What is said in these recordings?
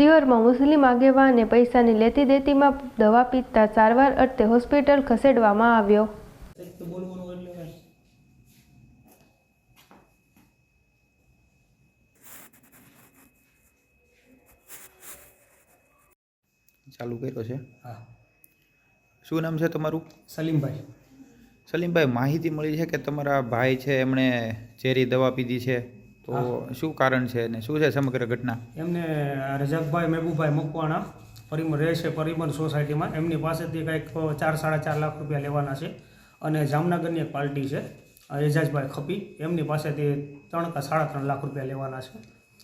સિયોરમાં મુસ્લિમ આગેવાને પૈસાની લેતી દેતીમાં દવા પીતા સારવાર અર્થે હોસ્પિટલ ખસેડવામાં આવ્યો. ચાલુ કર્યો છે? હા. શું નામ છે તમારું? સલીમભાઈ. સલીમભાઈ માહિતી મળી છે કે તમારા ભાઈ છે એમણે ઝેરી દવા પીધી છે? તો શું કારણ છે અને શું છે સમગ્ર ઘટના? એમને રજાકભાઈ મહેબુભાઈ મકવાણા પરિમળ રહે છે પરિમળ સોસાયટીમાં. એમની પાસેથી કંઈક ચાર સાડા ચાર લાખ રૂપિયા લેવાના છે અને જામનગરની એક પાર્ટી છે એજાજભાઈ ખપી. એમની પાસેથી ત્રણ કે સાડા ત્રણ લાખ રૂપિયા લેવાના છે.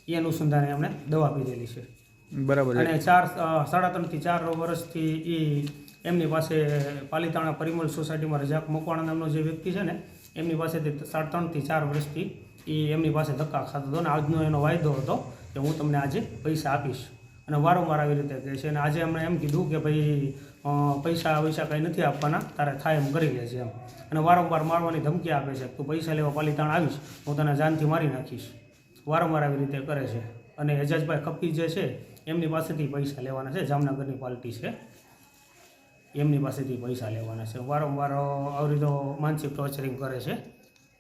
એ અનુસંધાને એમણે દવા પીધેલી છે. બરાબર. અને ચાર સાડા ત્રણથી ચાર વર્ષથી એ એમની પાસે પાલીતાણા પરિમલ સોસાયટીમાં રજાક મકવાણા નામનો જે વ્યક્તિ છે ને એમની પાસેથી સાડા ત્રણથી ચાર વર્ષથી એ એમની પાસે ધક્કા ખાતો હતો અને આજનો એનો વાયદો હતો કે હું તમને આજે પૈસા આપીશ. અને વારંવાર આવી રીતે કહે છે અને આજે એમણે એમ કીધું કે ભાઈ પૈસા પૈસા કંઈ નથી આપવાના, તારે થાય એમ કરી લે છે એમ. અને વારંવાર મારવાની ધમકી આપે છે તું પૈસા લેવા પાલીતાણા આવીશ, હું તને જાનથી મારી નાખીશ. વારંવાર આવી રીતે કરે છે. અને એજાજભાઈ કપી જે છે, એમની પાસેથી પૈસા લેવાના છે. જામનગરની પાર્ટી છે. એમની પાસેથી પૈસા લેવાના છે. વારંવાર આવી રીતે માનસિક ટોર્ચરિંગ કરે છે.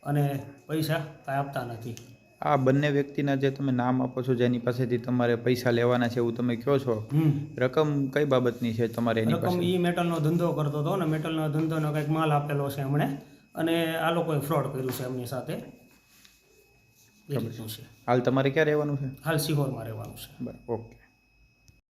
અને પૈસા કાંઈ આપતા નથી. આ બંને વ્યક્તિના જે તમે નામ આપો છો જેની પાસેથી તમારે પૈસા લેવાના છે એવું તમે કહો છો રકમ કઈ બાબતની છે તમારે એની રકમ ઈ મેટલનો ધંધો કરતો હતો ને મેટલનો ધંધોનો કંઈક માલ આપેલો છે એમણે અને આ લોકોએ ફ્રોડ કર્યું છે એમની સાથે. એ હાલ તમારે ક્યાં રહેવાનું છે? હાલ સિહોરમાં રહેવાનું છે. બરાબર ઓકે.